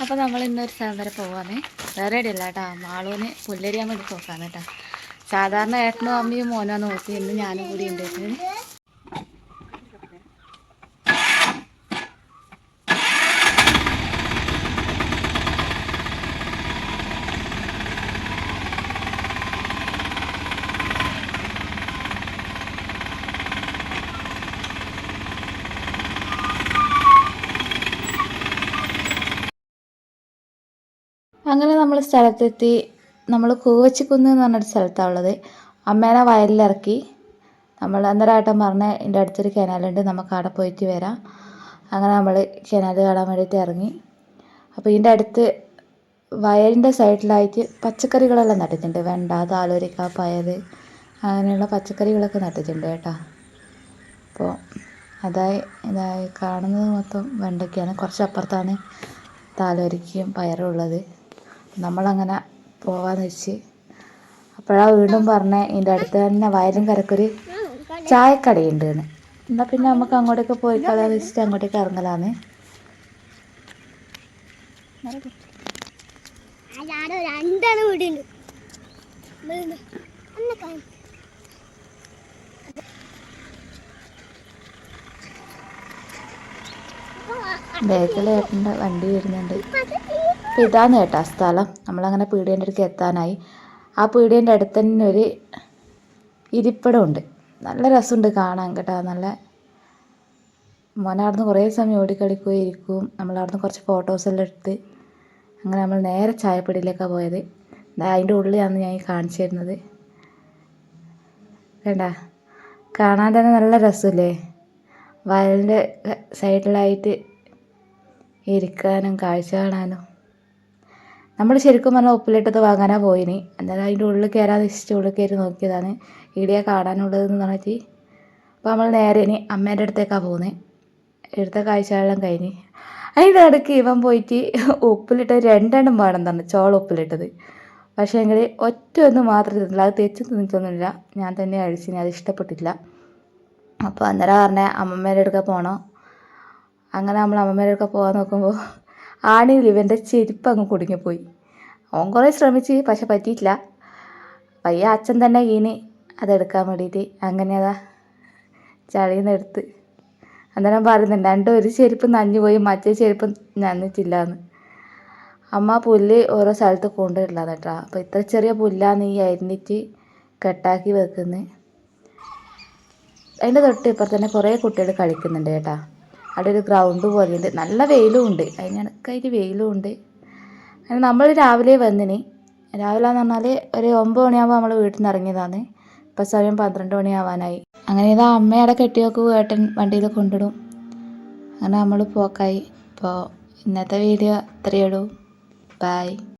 അപ്പോൾ നമ്മൾ ഇന്നൊരു സ്ഥലം വരെ പോവാമേ. വേറെ ഇടയില്ല കേട്ടോ. മാളൂന് പുല്ലരിയാൻ വേണ്ടി നോക്കാന്ന് കേട്ടോ. സാധാരണ ഏട്ടനും അമ്മയും മോനാന്ന് നോക്കി ഇന്ന് ഞാനും കൂടി ഉണ്ട്. അങ്ങനെ നമ്മൾ സ്ഥലത്തെത്തി നമ്മൾ കൂവച്ചിക്കുന്ന് എന്ന് പറഞ്ഞൊരു സ്ഥലത്താണ് ഉള്ളത്. അമ്മേനെ വയലിലിറക്കി. നമ്മൾ അന്നേരമായിട്ടും പറഞ്ഞ എന്റെ അടുത്തൊരു കനാലുണ്ട് നമുക്ക് അവിടെ പോയിട്ട് വരാം. അങ്ങനെ നമ്മൾ കനാൽ കാണാൻ വേണ്ടിയിട്ട് ഇറങ്ങി അപ്പോൾ ഇതിന്റെ അടുത്ത് വയലിന്റെ സൈഡിലായിട്ട് പച്ചക്കറികളെല്ലാം നട്ടിട്ടുണ്ട്. വെണ്ട താലോരിക്ക പയർ അങ്ങനെയുള്ള പച്ചക്കറികളൊക്കെ നട്ടിട്ടുണ്ട് കേട്ടോ. അപ്പോൾ അതായി ഇതായി കാണുന്നത് മൊത്തം വെണ്ടയ്ക്കാണ്. കുറച്ച് അപ്പുറത്താണ് താലോരിക്കയും പയറും ഉള്ളത്. നമ്മളങ്ങനെ പോവാന്ന് വെച്ച്. അപ്പോഴാ വീണ്ടും പറഞ്ഞേ ഇതിന്റെ അടുത്ത് തന്നെ വയലും കരക്കൊരു ചായക്കടയുണ്ട് എന്ന് എന്നാൽ പിന്നെ നമുക്ക് അങ്ങോട്ടേക്ക് പോയി കളയാന്ന് വെച്ചിട്ട് അങ്ങോട്ടേക്ക് ഇറങ്ങലാന്ന്. ഞാനോ രണ്ടെണ്ണം വീടുണ്ട് ഒന്ന് കാണും ബേക്കിൽ ഏട്ടന്റെ വണ്ടി വരുന്നുണ്ട്. അപ്പോൾ ഇതാണ് കേട്ടോ സ്ഥലം. നമ്മളങ്ങനെ പീടിയന്റെ അടുത്ത് എത്താനായി. ആ പീടിയന്റെ അടുത്ത് തന്നെ ഒരു ഇരിപ്പിടമുണ്ട്. നല്ല രസമുണ്ട് കാണാൻ കേട്ടോ. നല്ല മോനവിടുന്ന് കുറേ സമയം ഓടിക്കളിക്കുകയും ഇരിക്കും. നമ്മളവിടുന്ന് കുറച്ച് ഫോട്ടോസെല്ലാം എടുത്ത് അങ്ങനെ നമ്മൾ നേരെ ചായപ്പീടിയിലേക്കാണ് പോയത്. അതിന്റെ ഉള്ളിലാണ് ഞാൻ ഈ കാണിച്ചു തരുന്നത്. വേണ്ട കാണാൻ തന്നെ നല്ല രസമില്ലേ? വയലിന്റെ സൈഡിലായിട്ട് ഇരിക്കാനും കാഴ്ച കാണാനും. നമ്മൾ ശരിക്കും പറഞ്ഞാൽ ഉപ്പിലിട്ടത് വാങ്ങാനാണ് പോയിന്. എന്നാലും അതിന്റെ ഉള്ളിൽ കയറാൻ ഇഷ്ടം ഉള്ളിൽ കയറി നോക്കിയതാണ്. ഇടിയാ കാണാനുള്ളതെന്ന് പറഞ്ഞിട്ട്. അപ്പോൾ നമ്മൾ നേരെ ഇനി അമ്മേന്റെ അടുത്തേക്കാണ് പോകുന്നത് എടുത്ത കാഴ്ചകളെല്ലാം കഴിഞ്ഞ്. അതിന്റെ ഇടയ്ക്ക് ഇവൻ പോയിട്ട് ഉപ്പിലിട്ട് രണ്ടെണ്ണം വേണം തന്നെ ചോള ഉപ്പിലിട്ടത്. പക്ഷേ എങ്കിൽ ഒറ്റ ഒന്ന് മാത്രം തിന്നില്ല. അത് തെച്ച് തിന്നിട്ടൊന്നുമില്ല. ഞാൻ തന്നെ അഴിച്ചിന്. അത് ഇഷ്ടപ്പെട്ടില്ല അപ്പോൾ അന്നേരം പറഞ്ഞ അമ്മമ്മേന്റെ അടുക്ക പോകണം അങ്ങനെ നമ്മൾ അമ്മമ്മേന്റെ അടുക്ക പോകാൻ നോക്കുമ്പോൾ ആണിയിൽ ഇവന്റെ ചെരുപ്പ് അങ്ങ് കുടുങ്ങിപ്പോയി ഓൻ കുറേ ശ്രമിച്ച് പക്ഷെ പറ്റിയിട്ടില്ല. പയ്യ അച്ഛൻ തന്നെ ഈന് അതെടുക്കാൻ വേണ്ടിയിട്ട് അങ്ങനെ അതാ ചളിയിൽ എടുത്ത്. അന്നേരം പറയുന്നുണ്ട് രണ്ടും ഒരു ചെരുപ്പ് നനഞ്ഞു പോയി മറ്റേ ചെരുപ്പ് നനഞ്ഞിട്ടില്ല എന്ന് അമ്മ പുല്ല് ഓരോ സ്ഥലത്ത് കൊണ്ടുവരില്ല കേട്ടോ. അപ്പോൾ ഇത്ര ചെറിയ പുല്ലാണ് ഈ അരിഞ്ഞിട്ട് കെട്ടാക്കി വെക്കുന്നത് അതിന്റെ തൊട്ട് ഇപ്പുറത്ത് തന്നെ കുറേ കുട്ടികൾ കളിക്കുന്നുണ്ട് കേട്ടോ. അവിടെ ഒരു ഗ്രൗണ്ട് പോലെയുണ്ട്. നല്ല വെയിലും ഉണ്ട്. അതിനിടക്കായിട്ട് വെയിലും ഉണ്ട്. അങ്ങനെ നമ്മൾ രാവിലെ വന്നിന്. രാവിലെ എന്ന് പറഞ്ഞാൽ ഒരു ഒമ്പത് മണിയാകുമ്പോൾ നമ്മൾ വീട്ടിൽ നിന്ന് ഇറങ്ങിയതാണ്. ഇപ്പം സമയം പന്ത്രണ്ട് മണിയാവാനായി. അങ്ങനെ ഇതാ അമ്മയുടെ കെട്ടിയൊക്കെ ഏട്ടൻ വണ്ടിയിൽ കൊണ്ടിടും. അങ്ങനെ നമ്മൾ പോക്കായി. അപ്പോൾ ഇന്നത്തെ വീഡിയോ ഇത്രയേ ഉള്ളൂ. ബൈ